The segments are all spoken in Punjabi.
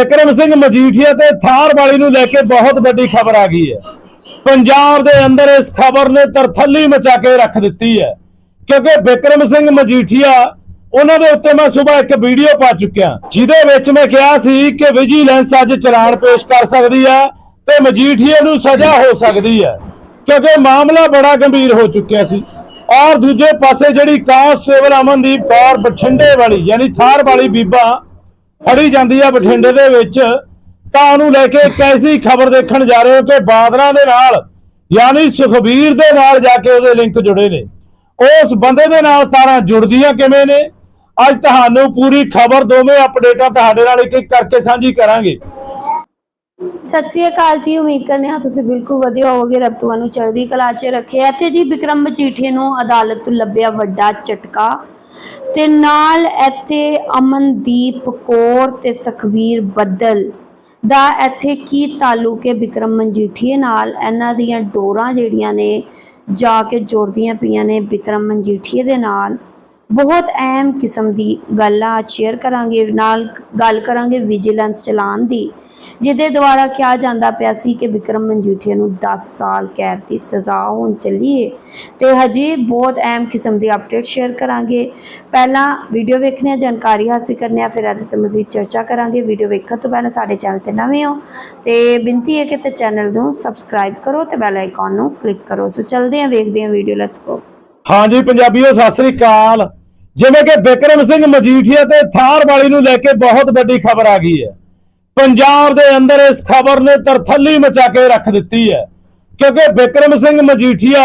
ਵਿਕਰਮ ਸਿੰਘ ਮਜੀਠੀਆ ਤੇ ਥਾਰ ਵਾਲੀ ਨੂੰ ਲੈ ਕੇ ਬਹੁਤ ਵੱਡੀ ਖਬਰ ਆ ਗਈ ਹੈ। ਪੰਜਾਬ ਦੇ ਅੰਦਰ ਇਸ ਖਬਰ ਨੇ ਤਰਥੱਲੀ ਮਚਾ ਕੇ ਰੱਖ ਦਿੱਤੀ ਹੈ। ਕਿਉਂਕਿ ਵਿਕਰਮ ਸਿੰਘ ਮਜੀਠੀਆ, ਉਹਨਾਂ ਦੇ ਉੱਤੇ ਮੈਂ ਸਵੇਰ ਇੱਕ ਵੀਡੀਓ ਪਾ ਚੁੱਕਿਆ। ਜਿਹਦੇ ਵਿੱਚ ਮੈਂ ਕਿਹਾ ਸੀ ਕਿ ਵਿਜੀਲੈਂਸ ਅੱਜ ਚਲਾਨ ਪੇਸ਼ ਕਰ ਸਕਦੀ ਹੈ ਤੇ ਮਜੀਠੀਆ ਨੂੰ ਸਜ਼ਾ ਹੋ ਸਕਦੀ ਹੈ। ਕਿਉਂਕਿ ਮਾਮਲਾ ਬੜਾ ਗੰਭੀਰ ਹੋ ਚੁੱਕਿਆ ਸੀ। ਔਰ ਦੂਜੇ ਪਾਸੇ ਜਿਹੜੀ ਕਾਂਸਟੇਬਲ ਅਮਨਦੀਪ ਕੌਰ ਬਠਿੰਡੇ ਵਾਲੀ, ਯਾਨੀ ਥਾਰ ਵਾਲੀ ਬੀਬਾ ਫੜੀ ਜਾਂਦੀ ਆ ਬਠਿੰਡੇ ਦੇ ਵਿੱਚ, ਤਾਂ ਉਹਨੂੰ ਲੈ ਕੇ ਇੱਕ ਐਸੀ ਖਬਰ ਦੇਖਣ ਜਾ ਰਹੇ ਹੋ ਕਿ ਬਾਦਲਾਂ ਦੇ ਨਾਲ, ਯਾਨੀ ਸੁਖਬੀਰ ਦੇ ਨਾਲ ਜਾ ਕੇ ਉਹਦੇ ਲਿੰਕ ਜੁੜੇ ਨੇ। ਉਸ ਬੰਦੇ ਦੇ ਨਾਲ ਤਾਰਾਂ ਜੁੜਦੀਆਂ ਕਿਵੇਂ ਨੇ? ਅੱਜ ਤੁਹਾਨੂੰ ਪੂਰੀ ਖਬਰ ਦੋਵੇਂ ਅਪਡੇਟਾਂ ਤੁਹਾਡੇ ਨਾਲ ਇੱਕ ਇੱਕ ਕਰਕੇ ਸਾਂਝੀ ਕਰਾਂਗੇ। ਸਤਿ ਸ੍ਰੀ ਅਕਾਲ ਜੀ, ਉਮੀਦ ਕਰਨੇ ਹਾਂ ਤੁਸੀਂ ਬਿਲਕੁਲ ਵਧੀਆ ਹੋਵੋਗੇ। ਰੱਬ ਤੁਹਾਨੂੰ ਚੜ੍ਹਦੀ ਕਲਾ 'ਚ ਰੱਖੇ। ਇੱਥੇ ਜੀ ਵਿਕਰਮ ਮਜੀਠੀਆ ਨੂੰ ਅਦਾਲਤ ਤੋਂ ਲੱਭਿਆ ਵੱਡਾ ਝਟਕਾ। ਤੇ ਨਾਲ ਇੱਥੇ ਅਮਨਦੀਪ ਕੌਰ ਤੇ ਸੁਖਬੀਰ ਬੱਦਲ ਦਾ ਇੱਥੇ ਕੀ ਤਾਲੁਕ ਹੈ? ਵਿਕਰਮ ਮਜੀਠੀਆ ਨਾਲ ਇਹਨਾਂ ਦੀਆਂ ਡੋਰਾਂ ਜਿਹੜੀਆਂ ਨੇ ਜਾ ਕੇ ਜੋੜਦੀਆਂ ਪਈਆਂ ਨੇ ਵਿਕਰਮ ਮਜੀਠੀਆ ਦੇ ਨਾਲ। ਬਹੁਤ ਅਹਿਮ ਕਿਸਮ ਦੀ ਗੱਲ ਆ। ਸ਼ੇਅਰ ਕਰਾਂਗੇ, ਨਾਲ ਗੱਲ ਕਰਾਂਗੇ ਵਿਜੀਲੈਂਸ ਚਲਾਨ ਦੀ, ਜਿਹਦੇ ਦੁਆਰਾ ਕਿਹਾ ਜਾਂਦਾ ਪਿਆ ਸੀ ਕਿ ਵਿਕਰਮ ਮਜੀਠੀਆ ਨੂੰ 10 ਸਾਲ ਕੈਦ ਦੀ ਸਜ਼ਾ ਹੋਣ ਚੱਲੀ ਹੈ ਤੇ ਹਜੇ ਬਹੁਤ ਅਹਿਮ ਕਿਸਮ ਦੀ ਅਪਡੇਟ ਸ਼ੇਅਰ ਕਰਾਂਗੇ। ਪਹਿਲਾਂ ਵੀਡੀਓ ਵੇਖਣੀ ਹੈ, ਜਾਣਕਾਰੀ ਹਾਸਲ ਕਰਨੀ ਹੈ, ਫਿਰ ਇਹਦੇ ਤੇ ਮਜ਼ੀਦ ਚਰਚਾ ਕਰਾਂਗੇ। ਵੀਡੀਓ ਵੇਖਣ ਤੋਂ ਪਹਿਲਾਂ ਸਾਡੇ ਚੈਨਲ ਤੇ ਨਵੇਂ ਹੋ, ਤੇ ਬੇਨਤੀ ਹੈ ਕਿ ਤੇ ਚੈਨਲ ਨੂੰ ਸਬਸਕ੍ਰਾਈਬ ਕਰੋ ਤੇ ਬੈਲ ਆਈਕਨ ਨੂੰ ਕਲਿੱਕ ਕਰੋ। ਸੋ ਚਲਦੇ ਹਾਂ, ਵੇਖਦੇ ਹਾਂ ਵੀਡੀਓ ਲੈਟਸ ਗੋ ਹਾਂਜੀ, ਪੰਜਾਬੀਓ, ਸਤਿ ਸ੍ਰੀ ਅਕਾਲ। ਜਿਵੇਂ ਕਿ ਬਿਕਰਮ ਸਿੰਘ ਮਜੀਠੀਆ ਤੇ ਥਾਰ ਵਾਲੀ ਨੂੰ ਲੈ ਕੇ ਬਹੁਤ ਵੱਡੀ ਖਬਰ ਆ ਗਈ ਹੈ। ਪੰਜਾਬ ਦੇ ਅੰਦਰ ਇਸ ਖਬਰ ਨੇ ਤਰਥੱਲੀ ਮਚਾ ਕੇ ਰੱਖ ਦਿੱਤੀ ਹੈ। ਕਿਉਂਕਿ ਵਿਕਰਮ ਸਿੰਘ ਮਜੀਠੀਆ,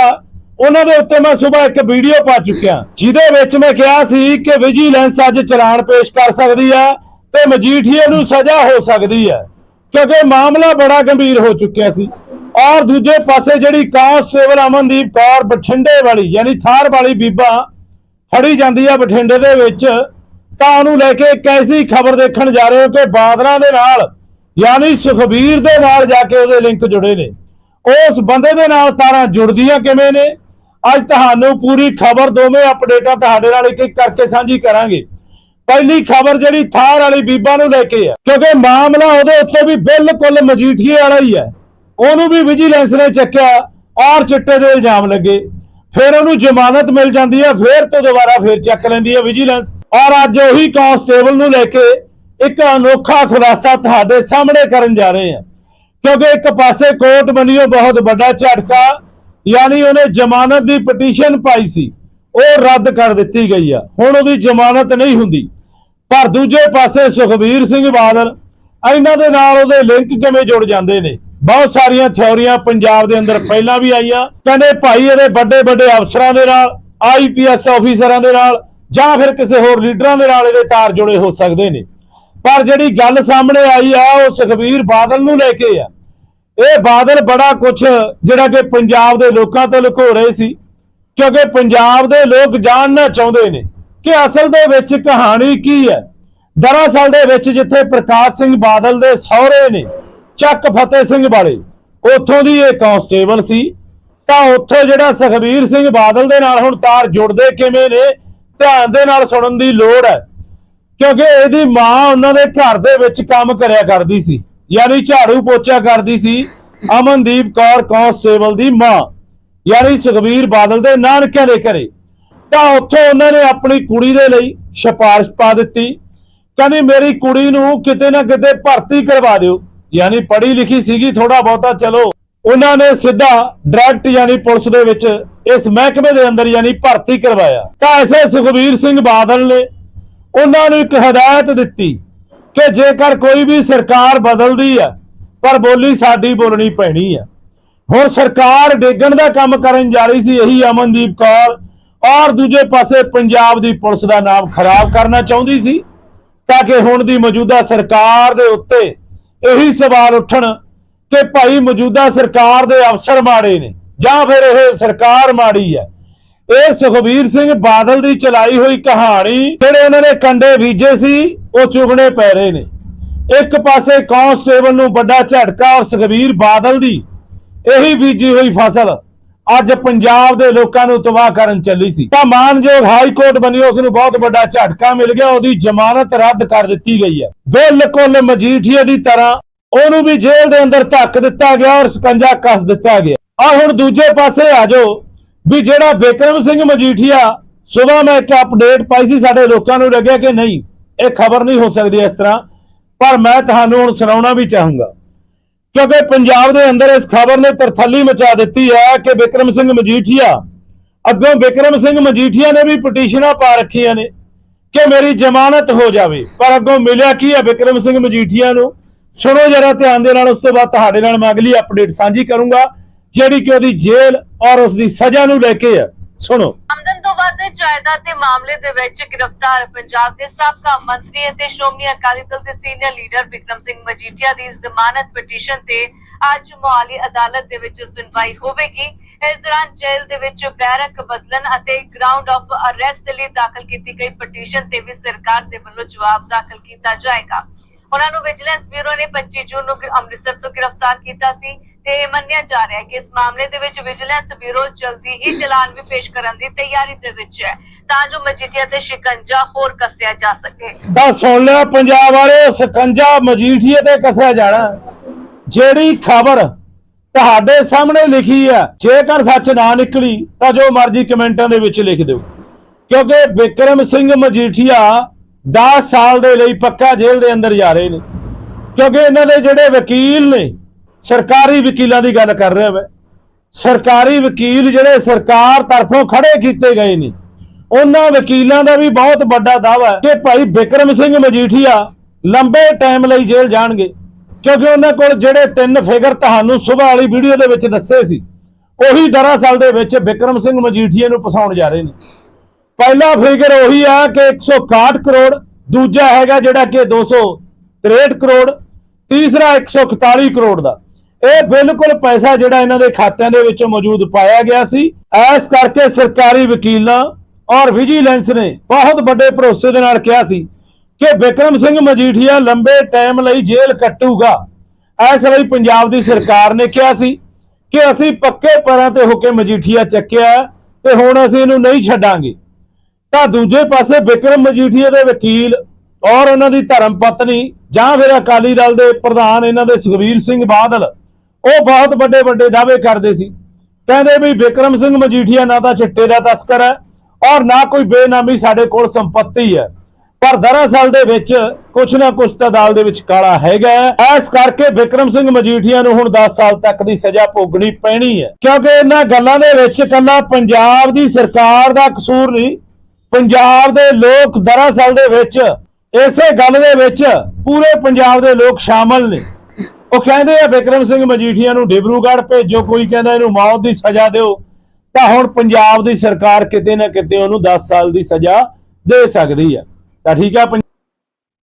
ਉਹਨਾਂ ਦੇ ਉੱਤੇ ਮੈਂ ਸਵੇਰ ਇੱਕ ਵੀਡੀਓ ਪਾ ਚੁੱਕਿਆ। ਜਿਹਦੇ ਵਿੱਚ ਮੈਂ ਕਿਹਾ ਸੀ ਕਿ ਵਿਜੀਲੈਂਸ ਅੱਜ ਚਲਾਨ ਪੇਸ਼ ਕਰ ਸਕਦੀ ਹੈ ਤੇ ਮਜੀਠੀਆ ਨੂੰ ਸਜ਼ਾ ਹੋ ਸਕਦੀ ਹੈ। ਕਿਉਂਕਿ ਮਾਮਲਾ ਬੜਾ ਗੰਭੀਰ ਹੋ ਚੁੱਕਿਆ ਸੀ। ਔਰ ਦੂਜੇ ਪਾਸੇ ਜਿਹੜੀ ਕਾਂਸਟੇਬਲ ਅਮਨਦੀਪ ਕੌਰ ਬਠਿੰਡੇ ਵਾਲੀ, ਯਾਨੀ ਥਾਰ ਵਾਲੀ ਬੀਬਾ ਫੜੀ ਜਾਂਦੀ ਆ ਬਠਿੰਡੇ ਦੇ ਵਿੱਚ, ਤਾਂ ਉਹਨੂੰ ਲੈ ਕੇ ਇੱਕ ਐਸੀ ਖਬਰ ਦੇਖਣ ਜਾ ਰਹੇ ਹੋ ਕਿ ਬਾਦਲਾਂ ਦੇ ਨਾਲ, ਯਾਨੀ ਸੁਖਬੀਰ ਦੇ ਨਾਲ ਜਾ ਕੇ ਉਹਦੇ ਲਿੰਕ ਜੁੜੇ ਨੇ। ਉਸ ਬੰਦੇ ਦੇ ਨਾਲ ਤਾਰਾਂ ਜੁੜਦੀਆਂ ਕਿਵੇਂ ਨੇ? ਅੱਜ ਤੁਹਾਨੂੰ ਪੂਰੀ ਖਬਰ ਦੋਵੇਂ ਅਪਡੇਟਾਂ ਤੁਹਾਡੇ ਨਾਲ ਇੱਕ ਇੱਕ ਕਰਕੇ ਸਾਂਝੀ ਕਰਾਂਗੇ। ਪਹਿਲੀ ਖਬਰ ਜਿਹੜੀ ਥਾਰ ਵਾਲੀ ਬੀਬਾ ਨੂੰ ਲੈ ਕੇ ਆ, ਕਿਉਂਕਿ ਮਾਮਲਾ ਉਹਦੇ ਉੱਤੇ ਵੀ ਬਿਲਕੁਲ ਮਜੀਠੀਏ ਵਾਲਾ ਹੀ ਹੈ ਉਹਨੂੰ ਵੀ ਵਿਜੀਲੈਂਸ ਨੇ ਚੱਕਿਆ ਔਰ ਚਿੱਟੇ ਦੇ ਇਲਜ਼ਾਮ ਲੱਗੇ। ਫਿਰ ਉਹਨੂੰ ਜ਼ਮਾਨਤ ਮਿਲ ਜਾਂਦੀ ਹੈ, ਫਿਰ ਤੋਂ ਦੁਬਾਰਾ ਫਿਰ ਚੱਕ ਲੈਂਦੀ ਹੈ ਵਿਜੀਲੈਂਸ। ਔਰ ਅੱਜ ਉਹੀ ਕਾਂਸਟੇਬਲ ਨੂੰ ਲੈ ਕੇ ਇੱਕ ਅਨੋਖਾ ਖੁਲਾਸਾ ਤੁਹਾਡੇ ਸਾਹਮਣੇ ਕਰਨ ਜਾ ਰਹੇ ਹਾਂ। ਕਿਉਂਕਿ ਇੱਕ ਪਾਸੇ ਕੋਰਟ ਬਣੀਓ ਬਹੁਤ ਵੱਡਾ ਝਟਕਾ, ਯਾਨੀ ਉਹਨੇ ਜ਼ਮਾਨਤ ਦੀ ਪਟੀਸ਼ਨ ਪਾਈ ਸੀ, ਉਹ ਰੱਦ ਕਰ ਦਿੱਤੀ ਗਈ ਆ। ਹੁਣ ਉਹਦੀ ਜ਼ਮਾਨਤ ਨਹੀਂ ਹੁੰਦੀ। ਪਰ ਦੂਜੇ ਪਾਸੇ ਸੁਖਬੀਰ ਸਿੰਘ ਬਾਦਲ, ਇਹਨਾਂ ਦੇ ਨਾਲ ਉਹਦੇ ਲਿੰਕ ਕਿਵੇਂ ਜੁੜ ਜਾਂਦੇ ਨੇ? ਬਹੁਤ ਸਾਰੀਆਂ ਥਿਉਰੀਆਂ ਪੰਜਾਬ ਦੇ ਅੰਦਰ ਪਹਿਲਾਂ ਵੀ ਆਈਆਂ। ਕਹਿੰਦੇ ਭਾਈ ਇਹਦੇ ਵੱਡੇ ਵੱਡੇ ਅਫਸਰਾਂ ਦੇ ਨਾਲ ਆਈਪੀਐਸ ਆਫੀਸਰਾਂ ਦੇ ਨਾਲ ਜਾਂ ਫਿਰ ਕਿਸੇ ਹੋਰ ਲੀਡਰਾਂ ਦੇ ਨਾਲ ਇਹਦੇ ਤਾਰ ਜੁੜੇ ਹੋ ਸਕਦੇ ਨੇ। ਪਰ ਜਿਹੜੀ ਗੱਲ ਸਾਹਮਣੇ ਆਈ ਆ, ਉਹ ਸੁਖਬੀਰ ਬਾਦਲ ਨੂੰ ਲੈ ਕੇ ਆ। ਇਹ ਬਾਦਲ ਬੜਾ ਕੁਝ ਜਿਹੜਾ ਕਿ ਪੰਜਾਬ ਦੇ ਲੋਕਾਂ ਤੋਂ ਲੁਕੋ ਰਹੇ ਸੀ, ਕਿਉਂਕਿ ਪੰਜਾਬ ਦੇ ਲੋਕ ਜਾਣਨਾ ਚਾਹੁੰਦੇ ਨੇ ਕਿ ਅਸਲ ਦੇ ਵਿੱਚ ਕਹਾਣੀ ਕੀ ਹੈ। ਦਰਅਸਲ ਦੇ ਵਿੱਚ ਜਿੱਥੇ ਪ੍ਰਕਾਸ਼ ਸਿੰਘ ਬਾਦਲ ਦੇ ਸਹੁਰੇ ਨੇ ਚੱਕ ਫਤਿਹ ਸਿੰਘ ਵਾਲੇ। ਉੱਥੋਂ ਦੀ ਇਹ ਕਾਂਸਟੇਬਲ ਸੀ। ਤਾਂ ਉੱਥੋਂ ਜਿਹੜਾ ਸੁਖਬੀਰ ਸਿੰਘ ਬਾਦਲ ਦੇ ਨਾਲ ਹੁਣ ਤਾਰ ਜੁੜਦੇ ਕਿਵੇਂ ਨੇ, ਧਿਆਨ ਦੇ ਨਾਲ ਸੁਣਨ ਦੀ ਲੋੜ ਹੈ। ਕਿਉਂਕਿ ਇਹਦੀ ਮਾਂ ਉਹਨਾਂ ਦੇ ਘਰ ਦੇ ਵਿੱਚ ਕੰਮ ਕਰਿਆ ਕਰਦੀ ਸੀ। ਯਾਨੀ ਝਾੜੂ ਪੋਚਾ ਕਰਦੀ ਸੀ। ਅਮਨਦੀਪ ਕੌਰ ਕਾਂਸਟੇਬਲ ਦੀ ਮਾਂ। ਯਾਨੀ ਸੁਖਬੀਰ ਬਾਦਲ ਦੇ ਨਾਨਕਿਆਂ ਦੇ ਘਰੇ। ਤਾਂ ਉੱਥੋਂ ਉਹਨਾਂ ਨੇ ਆਪਣੀ ਕੁੜੀ ਦੇ ਲਈ ਸਿਫਾਰਿਸ਼ ਪਾ ਦਿੱਤੀ। ਕਹਿੰਦੀ, ਮੇਰੀ ਕੁੜੀ ਨੂੰ ਕਿਤੇ ਨਾ ਕਿਤੇ ਭਰਤੀ ਕਰਵਾ ਦਿਓ। ਯਾਨੀ ਪੜ੍ਹੀ ਲਿਖੀ ਸੀਗੀ ਥੋੜਾ ਬਹੁਤਾ ਚਲੋ। ਉਹਨਾਂ ਨੇ ਸਿੱਧਾ ਡਾਇਰੈਕਟ ਯਾਨੀ ਪੁਲਿਸ ਦੇ ਵਿੱਚ ਇਸ ਮਹਿਕਮੇ ਦੇ ਅੰਦਰ ਯਾਨੀ ਭਰਤੀ ਕਰਵਾਇਆ। ਤਾਂ ਐਸੇ ਸੁਖਬੀਰ ਸਿੰਘ ਬਾਦਲ ਨੇ ਉਹਨਾਂ ਨੂੰ ਇੱਕ ਹਦਾਇਤ ਦਿੱਤੀ ਕਿ ਜੇਕਰ ਕੋਈ ਵੀ ਸਰਕਾਰ ਬਦਲਦੀ ਹੈ ਪਰ ਬੋਲੀ ਸਾਡੀ ਬੋਲਣੀ ਪੈਣੀ ਹੈ ਹੁਣ ਸਰਕਾਰ ਡੇਗਣ ਦਾ ਕੰਮ ਕਰਨ ਜਾ ਰਹੀ ਸੀ, ਇਹੀ ਅਮਨਦੀਪ ਕੌਰ ਔਰ ਦੂਜੇ ਪਾਸੇ ਪੰਜਾਬ ਦੀ ਪੁਲਿਸ ਦਾ ਨਾਮ ਖਰਾਬ ਕਰਨਾ ਚਾਹੁੰਦੀ ਸੀ, ਤਾਂ ਕਿ ਹੁਣ ਦੀ ਮੌਜੂਦਾ ਸਰਕਾਰ ਦੇ ਉੱਤੇ ਇਹੀ ਸਵਾਲ ਉੱਠਣ ਕਿ ਭਾਈ ਮੌਜੂਦਾ ਸਰਕਾਰ ਦੇ ਅਫਸਰ ਮਾੜੇ ਨੇ, ਜਾਂ ਫਿਰ ਇਹ ਸਰਕਾਰ ਮਾੜੀ ਹੈ। ਇਹ ਸੁਖਬੀਰ ਸਿੰਘ ਬਾਦਲ ਦੀ ਚਲਾਈ ਹੋਈ ਕਹਾਣੀ, ਜਿਹੜੇ ਉਹਨਾਂ ਨੇ ਕੰਡੇ ਬੀਜੇ ਸੀ, ਉਹ ਚੁਗਣੇ ਪੈ ਰਹੇ ਨੇ। ਇੱਕ ਪਾਸੇ ਕਾਂਸਟੇਬਲ ਨੂੰ ਵੱਡਾ ਝਟਕਾ ਔਰ ਸੁਖਬੀਰ ਬਾਦਲ ਦੀ ਇਹੀ ਬੀਜੀ ਹੋਈ ਫਸਲ ਅੱਜ ਪੰਜਾਬ ਦੇ ਲੋਕਾਂ ਨੂੰ ਤਬਾਹ ਕਰਨ ਚੱਲੀ ਸੀ। ਤਾਂ ਮਾਨਯੋਗ ਹਾਈ ਕੋਰਟ ਬਣੀ, ਉਸ ਨੂੰ ਬਹੁਤ ਵੱਡਾ ਝਟਕਾ ਮਿਲ ਗਿਆ, ਉਹਦੀ ਜ਼ਮਾਨਤ ਰੱਦ ਕਰ ਦਿੱਤੀ ਗਈ ਹੈ। ਬਿਲਕੁਲ ਮਜੀਠੀਆ ਦੀ ਤਰ੍ਹਾਂ ਉਹਨੂੰ ਵੀ ਜੇਲ੍ਹ ਦੇ ਅੰਦਰ ਧੱਕ ਦਿੱਤਾ ਗਿਆ ਔਰ ਸਕੰਜਾ ਕੱਸ ਦਿੱਤਾ ਗਿਆ। ਆ ਹੁਣ ਦੂਜੇ ਪਾਸੇ ਆ ਜਾਓ ਵੀ ਜਿਹੜਾ ਬਿਕਰਮ ਸਿੰਘ ਮਜੀਠੀਆ ਸਵੇਰ ਮੈਂ ਇੱਕ ਅਪਡੇਟ ਪਾਈ ਸੀ, ਸਾਡੇ ਲੋਕਾਂ ਨੂੰ ਲੱਗਿਆ ਕਿ ਨਹੀਂ, ਇਹ ਖਬਰ ਨਹੀਂ ਹੋ ਸਕਦੀ ਇਸ ਤਰ੍ਹਾਂ। ਪਰ ਮੈਂ ਤੁਹਾਨੂੰ ਹੁਣ ਸੁਣਾਉਣਾ ਵੀ ਚਾਹੂੰਗਾ। ਕਿਉਂਕਿ ਪੰਜਾਬ ਦੇ ਅੰਦਰ ਇਸ ਖਬਰ ਨੇ ਤਰਥੱਲੀ ਮਚਾ ਦਿੱਤੀ ਹੈ ਕਿ ਬਿਕਰਮ ਸਿੰਘ ਮਜੀਠੀਆ, ਅੱਗੋਂ ਬਿਕਰਮ ਸਿੰਘ ਮਜੀਠੀਆ ਨੇ ਵੀ ਪਟੀਸ਼ਨਾਂ ਪਾ ਰੱਖੀਆਂ ਨੇ ਕਿ ਮੇਰੀ ਜ਼ਮਾਨਤ ਹੋ ਜਾਵੇ। ਪਰ ਅੱਗੋਂ ਮਿਲਿਆ ਕੀ ਹੈ ਬਿਕਰਮ ਸਿੰਘ ਮਜੀਠੀਆ ਨੂੰ? ਸੁਣੋ ਜਰਾ ਧਿਆਨ ਦੇ ਨਾਲ, ਉਸ ਤੋਂ ਬਾਅਦ ਤੁਹਾਡੇ ਨਾਲ ਮੈਂ ਅਗਲੀ ਅਪਡੇਟ ਸਾਂਝੀ ਕਰੂੰਗਾ, ਜਿਹੜੀ ਕਿ ਉਹਦੀ ਜੇਲ੍ਹ ਔਰ ਉਸ ਦੀ ਸਜ਼ਾ ਨੂੰ ਲੈ ਕੇ ਹੈ। ਸੁਣੋ। ਆਮਦਨ ਤੋਂ ਵੱਧ ਜਾਇਦਾਦ ਦੇ ਮਾਮਲੇ ਦੇ ਵਿੱਚ ਗ੍ਰਿਫਤਾਰ ਪੰਜਾਬ ਦੇ ਸਾਬਕਾ ਮੰਤਰੀ ਅਤੇ ਸ਼੍ਰੋਮਣੀ ਅਕਾਲੀ ਦਲ ਦੇ ਸੀਨੀਅਰ ਲੀਡਰ ਵਿਕਰਮ ਸਿੰਘ ਮਜੀਠੀਆ ਦੀ ਜ਼ਮਾਨਤ ਪਟੀਸ਼ਨ ਤੇ ਅੱਜ ਮੋਹਾਲੀ ਅਦਾਲਤ ਦੇ ਵਿੱਚ ਸੁਣਵਾਈ ਹੋਵੇਗੀ। ਇਸ ਦੌਰਾਨ ਜੇਲ੍ਹ ਦੇ ਵਿੱਚ ਬੈਰਕ ਬਦਲਣ ਅਤੇ ਗਰਾਊਂਡ ਆਫ ਅਰੈਸਟ ਲਈ ਦਾਖਲ ਕੀਤੀ ਗਈ ਪਟੀਸ਼ਨ ਤੇ ਵੀ ਸਰਕਾਰ ਦੇ ਵੱਲੋਂ ਜਵਾਬ ਦਾਖਲ ਕੀਤਾ ਜਾਏਗਾ। ਉਹਨਾਂ ਨੂੰ ਵਿਜੀਲੈਂਸ ਬਿਊਰੋ ਨੇ 25 ਜੂਨ ਨੂੰ ਅੰਮ੍ਰਿਤਸਰ ਤੋਂ ਗ੍ਰਿਫਤਾਰ ਕੀਤਾ ਸੀ। ਤੇ ਮੰਨਿਆ ਜਾ ਰਿਹਾ ਹੈ ਕਿ ਇਸ ਮਾਮਲੇ ਦੇ ਵਿੱਚ ਵਿਜੀਲੈਂਸ ਬਿਊਰੋ ਜਲਦੀ ਹੀ ਚਲਾਨ ਵੀ ਪੇਸ਼ ਕਰਨ ਦੀ ਤਿਆਰੀ ਦੇ ਵਿੱਚ ਹੈ, ਤਾਂ ਜੋ ਮਜੀਠੀਆ ਤੇ ਸ਼ਿਕੰਜਾ ਹੋਰ ਕੱਸਿਆ ਜਾ ਸਕੇ। ਤਾਂ ਸੁਣ ਲਿਆ ਪੰਜਾਬ ਵਾਲੇ, ਸਕੰਜਾ ਮਜੀਠੀਏ ਤੇ ਕੱਸਿਆ ਜਾਣਾ। ਜਿਹੜੀ ਖਬਰ ਤੁਹਾਡੇ ਸਾਹਮਣੇ ਲਿਖੀ ਆ ਜੇਕਰ ਸੱਚ ਨਾ ਨਿਕਲੀ, ਤਾਂ ਜੋ ਮਰਜ਼ੀ ਕਮੈਂਟਾਂ ਦੇ ਵਿੱਚ ਲਿਖ ਦਿਓ। ਕਿਉਂਕਿ ਵਿਕਰਮ ਸਿੰਘ ਮਜੀਠੀਆ 10 ਸਾਲ ਦੇ ਲਈ ਪੱਕਾ ਜੇਲ੍ਹ ਦੇ ਅੰਦਰ ਜਾ ਰਹੇ ਨੇ। ਕਿਉਂਕਿ ਇਹਨਾਂ ਦੇ ਜਿਹੜੇ ਵਕੀਲ ਨੇ ਸਰਕਾਰੀ ਵਕੀਲਾਂ ਦੀ ਗੱਲ ਕਰ ਰਿਹਾ ਮੈਂ। ਸਰਕਾਰੀ ਵਕੀਲ ਜਿਹੜੇ ਸਰਕਾਰ ਤਰਫੋਂ ਖੜੇ ਕੀਤੇ ਗਏ ਨੇ, ਉਹਨਾਂ ਵਕੀਲਾਂ ਦਾ ਵੀ ਬਹੁਤ ਵੱਡਾ ਦਾਅਵਾ ਹੈ ਕਿ ਭਾਈ ਵਿਕਰਮ ਸਿੰਘ ਮਜੀਠੀਆ ਲੰਬੇ ਟਾਈਮ ਲਈ ਜੇਲ੍ਹ ਜਾਣਗੇ, ਕਿਉਂਕਿ ਉਹਨਾਂ ਕੋਲ ਜਿਹੜੇ ਤਿੰਨ ਫਿਗਰ ਤੁਹਾਨੂੰ ਸਵੇਰ ਵਾਲੀ ਵੀਡੀਓ ਦੇ ਵਿੱਚ ਦੱਸੇ ਸੀ, ਉਹੀ ਦਰਅਸਲ ਦੇ ਵਿੱਚ ਵਿਕਰਮ ਸਿੰਘ ਮਜੀਠੀਆ ਨੂੰ ਫਸਾਉਣ ਜਾ ਰਹੇ ਨੇ। ਪਹਿਲਾ ਫਿਗਰ ਉਹੀ ਆ ਕਿ 161 ਕਰੋੜ, ਦੂਜਾ ਹੈਗਾ ਜਿਹੜਾ ਕਿ 263 ਕਰੋੜ, ਤੀਸਰਾ 141 ਕਰੋੜ ਦਾ। ਇਹ ਬਿਲਕੁਲ ਪੈਸਾ ਜਿਹੜਾ ਇਹਨਾਂ ਦੇ ਖਾਤਿਆਂ ਦੇ ਵਿੱਚ ਮੌਜੂਦ ਪਾਇਆ ਗਿਆ ਸੀ। ਐਸ ਕਰਕੇ ਸਰਕਾਰੀ ਵਕੀਲਾਂ ਔਰ ਵਿਜੀਲੈਂਸ ਨੇ ਬਹੁਤ ਵੱਡੇ ਭਰੋਸੇ ਦੇ ਨਾਲ ਕਿਹਾ ਸੀ ਕਿ ਵਿਕਰਮ ਸਿੰਘ ਮਜੀਠੀਆ ਲੰਬੇ ਟਾਈਮ ਲਈ ਜੇਲ੍ਹ ਕੱਟੂਗਾ। ਇਸ ਲਈ ਪੰਜਾਬ ਦੀ ਸਰਕਾਰ ਨੇ ਕਿਹਾ ਸੀ ਕਿ ਅਸੀਂ ਪੱਕੇ ਪਰਾਂ ਤੇ ਹੋ ਕੇ ਮਜੀਠੀਆ ਚੱਕਿਆ ਤੇ ਹੁਣ ਅਸੀਂ ਇਹਨੂੰ ਨਹੀਂ ਛੱਡਾਂਗੇ। ਤਾਂ ਦੂਜੇ ਪਾਸੇ ਵਿਕਰਮ ਮਜੀਠੀਆ ਦੇ ਵਕੀਲ ਔਰ ਉਹਨਾਂ ਦੀ ਧਰਮ ਪਤਨੀ ਜਾਂ ਫਿਰ ਅਕਾਲੀ ਦਲ ਦੇ ਪ੍ਰਧਾਨ ਇਹਨਾਂ ਦੇ ਸੁਖਬੀਰ ਸਿੰਘ ਬਾਦਲ ਉਹ ਬਹੁਤ ਵੱਡੇ ਵੱਡੇ ਦਾਅਵੇ ਕਰਦੇ ਸੀ। ਕਹਿੰਦੇ ਵੀ ਵਿਕਰਮ ਸਿੰਘ ਮਜੀਠੀਆ ਨਾ ਤਾਂ ਚਿੱਟੇ ਦਾ ਤਸਕਰ ਹੈ ਔਰ ਨਾ ਕੋਈ ਬੇਨਾਮੀ ਸਾਡੇ ਕੋਲ ਸੰਪਤੀ ਹੈ। ਪਰ ਦਰਅਸਲ ਦੇ ਵਿੱਚ ਕੁਛ ਨਾ ਕੁਛ ਤਾਂ ਦਾਲ ਦੇ ਵਿੱਚ ਕਾਲਾ ਹੈਗਾ ਹੈ। ਇਸ ਕਰਕੇ ਵਿਕਰਮ ਸਿੰਘ ਮਜੀਠੀਆ ਨੂੰ ਹੁਣ 10 ਸਾਲ ਤੱਕ ਦੀ ਸਜ਼ਾ ਭੋਗਣੀ ਪੈਣੀ ਹੈ। ਕਿਉਂਕਿ ਇਹਨਾਂ ਗੱਲਾਂ ਦੇ ਵਿੱਚ ਕੱਲਾ ਪੰਜਾਬ ਦੀ ਸਰਕਾਰ ਦਾ ਕਸੂਰ ਨਹੀਂ, ਪੰਜਾਬ ਦੇ ਲੋਕ ਦਰਅਸਲ ਦੇ ਵਿੱਚ ਇਸੇ ਗੱਲ ਦੇ ਵਿੱਚ ਪੂਰੇ ਪੰਜਾਬ ਦੇ ਲੋਕ ਸ਼ਾਮਲ ਨੇ। ਉਹ ਕਹਿੰਦੇ ਆ, ਵਿਕਰਮ ਸਿੰਘ ਮਜੀਠੀਆ ਨੂੰ ਡਿਬਰੂਗੜ੍ਹ ਭੇਜੋ, ਕੋਈ ਕਹਿੰਦਾ ਇਹਨੂੰ ਮੌਤ ਦੀ ਸਜ਼ਾ ਦਿਓ। ਤਾਂ ਹੁਣ ਪੰਜਾਬ ਦੀ ਸਰਕਾਰ ਕਿਤੇ ਨਾ ਕਿਤੇ ਉਹਨੂੰ 10 ਸਾਲ ਦੀ ਸਜ਼ਾ ਦੇ ਸਕਦੀ ਹੈ ਤਾਂ ਠੀਕ ਆ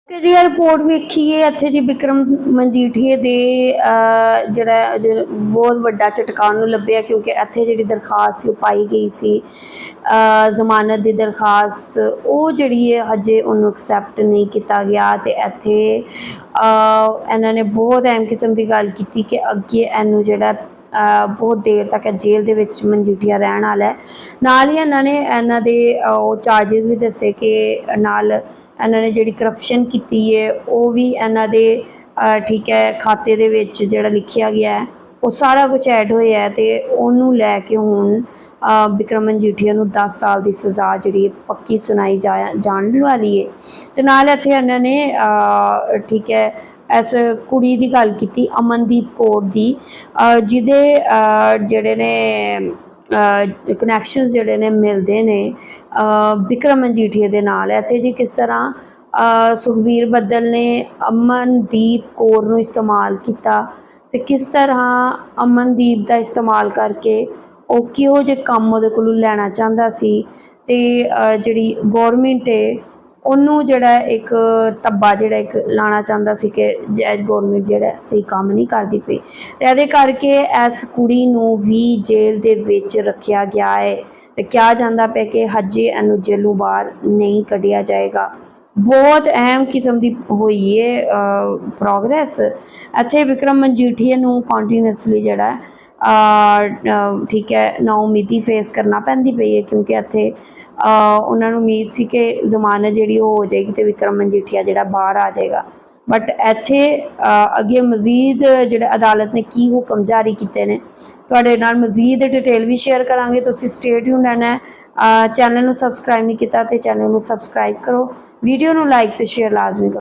ਕਿ ਜੀ ਰਿਪੋਰਟ ਵੇਖੀਏ ਇੱਥੇ ਜੀ ਵਿਕਰਮ ਮਨਜੀਠੀਏ ਦੇ ਅਹ, ਜਿਹੜਾ ਜਿਹੜਾ ਬਹੁਤ ਵੱਡਾ ਝਟਕਾ ਨੂੰ ਲੱਭਿਆ ਕਿਉਂਕਿ ਇੱਥੇ ਜਿਹੜੀ ਦਰਖਾਸਤ ਸੀ ਉਹ ਪਾਈ ਗਈ ਸੀ। ਅਹ, ਜ਼ਮਾਨਤ ਦੀ ਦਰਖਾਸਤ ਉਹ ਜਿਹੜੀ ਹੈ ਹਜੇ ਉਹਨੂੰ ਐਕਸੈਪਟ ਨਹੀਂ ਕੀਤਾ ਗਿਆ ਤੇ ਇੱਥੇ ਅਹ, ਇਹਨਾਂ ਨੇ ਬਹੁਤ ਅਹਿਮ ਕਿਸਮ ਦੀ ਗੱਲ ਕੀਤੀ ਕਿ ਅੱਗੇ ਇਹਨੂੰ ਜਿਹੜਾ ਬਹੁਤ ਦੇਰ ਤੱਕ ਜੇਲ੍ਹ ਦੇ ਵਿੱਚ ਮਨਜੀਠੀਆ ਰਹਿਣ ਵਾਲਾ ਹੈ। ਨਾਲ ਹੀ ਇਹਨਾਂ ਨੇ ਇਹਨਾਂ ਦੇ ਉਹ ਚਾਰजेस ਵੀ ਦੱਸੇ ਕਿ ਨਾਲ ਇਹਨਾਂ ਨੇ ਜਿਹੜੀ ਕਰਪਸ਼ਨ ਕੀਤੀ ਹੈ ਉਹ ਵੀ ਇਹਨਾਂ ਦੇ ਠੀਕ ਹੈ ਖਾਤੇ ਦੇ ਵਿੱਚ ਜਿਹੜਾ ਲਿਖਿਆ ਗਿਆ ਹੈ ਉਹ ਸਾਰਾ ਕੁਝ ਐਡ ਹੋਇਆ ਹੈ ਤੇ ਉਹਨੂੰ ਲੈ ਕੇ ਹੁਣ ਅਹ, ਵਿਕਰਮ ਮਨਜੀਠੀਆ ਨੂੰ 10 ਸਾਲ ਦੀ ਸਜ਼ਾ ਜਿਹੜੀ ਪੱਕੀ ਸੁਣਾਈ ਜਾ- ਜਾਣ ਵਾਲੀ ਹੈ। ਤੇ ਨਾਲ ਇੱਥੇ ਇਹਨਾਂ ਨੇ ਅਹ, ਠੀਕ ਹੈ ਇਸ ਕੁੜੀ ਦੀ ਗੱਲ ਕੀਤੀ ਅਮਨਦੀਪ ਕੌਰ ਦੀ ਜਿਹਦੇ ਜਿਹੜੇ ਨੇ ਕਨੈਕਸ਼ਨਸ ਜਿਹੜੇ ਨੇ ਮਿਲਦੇ ਨੇ ਅਹ, ਵਿਕਰਮ ਮਜੀਠੀਆ ਦੇ ਨਾਲ ਇੱਥੇ ਜੀ ਕਿਸ ਤਰ੍ਹਾਂ ਸੁਖਬੀਰ ਬੱਦਲ ਨੇ ਅਮਨਦੀਪ ਕੌਰ ਨੂੰ ਇਸਤੇਮਾਲ ਕੀਤਾ ਤੇ ਕਿਸ ਤਰ੍ਹਾਂ ਅਮਨਦੀਪ ਦਾ ਇਸਤੇਮਾਲ ਕਰਕੇ ਉਹ ਕਿਹੋ ਜਿਹੇ ਕੰਮ ਉਹਦੇ ਕੋਲੋਂ ਲੈਣਾ ਚਾਹੁੰਦਾ ਸੀ ਤੇ ਜਿਹੜੀ ਗੌਰਮਿੰਟ ਹੈ ਉਹਨੂੰ ਜਿਹੜਾ ਇੱਕ ਤੱਬਾ ਜਿਹੜਾ ਇੱਕ ਲਾਣਾ ਚਾਹੁੰਦਾ ਸੀ ਕਿ ਜੈਜ ਗੌਰਮੈਂਟ ਜਿਹੜਾ ਸਹੀ ਕੰਮ ਨਹੀਂ ਕਰਦੀ ਪਈ, ਤੇ ਇਹਦੇ ਕਰਕੇ ਇਸ ਕੁੜੀ ਨੂੰ ਵੀ ਜੇਲ੍ਹ ਦੇ ਵਿੱਚ ਰੱਖਿਆ ਗਿਆ ਹੈ। ਤੇ ਕਿਹਾ ਜਾਂਦਾ ਪਿਆ ਕਿ ਹਜੇ ਇਹਨੂੰ ਜੇਲ੍ਹੋਂ ਬਾਹਰ ਨਹੀਂ ਕੱਢਿਆ ਜਾਏਗਾ। ਬਹੁਤ ਅਹਿਮ ਕਿਸਮ ਦੀ ਹੋਈ ਹੈ ਪ੍ਰੋਗਰੈਸ ਇੱਥੇ ਵਿਕਰਮ ਮਨਜੀਠੀਆ ਨੂੰ ਕੰਟੀਨਿਊਸਲੀ ਜਿਹੜਾ ਠੀਕ ਹੈ, ਨਾ ਉਮੀਦੀ ਫੇਸ ਕਰਨਾ ਪੈਂਦੀ ਪਈ ਹੈ ਕਿਉਂਕਿ ਇੱਥੇ ਉਹਨਾਂ ਨੂੰ ਉਮੀਦ ਸੀ ਕਿ ਜ਼ਮਾਨਤ ਜਿਹੜੀ ਉਹ ਹੋ ਜਾਏਗੀ ਤੇ ਵਿਕਰਮ ਮਜੀਠੀਆ ਜਿਹੜਾ ਬਾਹਰ ਆ ਜਾਏਗਾ। ਬਟ ਇੱਥੇ ਅੱਗੇ ਮਜ਼ੀਦ ਜਿਹੜੇ ਅਦਾਲਤ ਨੇ ਕੀ ਹੁਕਮ ਜਾਰੀ ਕੀਤੇ ਨੇ, ਤੁਹਾਡੇ ਨਾਲ ਮਜ਼ੀਦ ਡਿਟੇਲ ਵੀ ਸ਼ੇਅਰ ਕਰਾਂਗੇ। ਤੁਸੀਂ ਸਟੇ ਟਿਊਨ ਰਹਿਣਾ ਹੈ। ਚੈਨਲ ਨੂੰ ਸਬਸਕ੍ਰਾਈਬ ਨਹੀਂ ਕੀਤਾ ਤੇ ਚੈਨਲ ਨੂੰ ਸਬਸਕ੍ਰਾਈਬ ਕਰੋ। ਵੀਡੀਓ ਨੂੰ ਲਾਈਕ ਤੇ ਸ਼ੇਅਰ ਲਾਜ਼ਮੀ ਕਰੋ।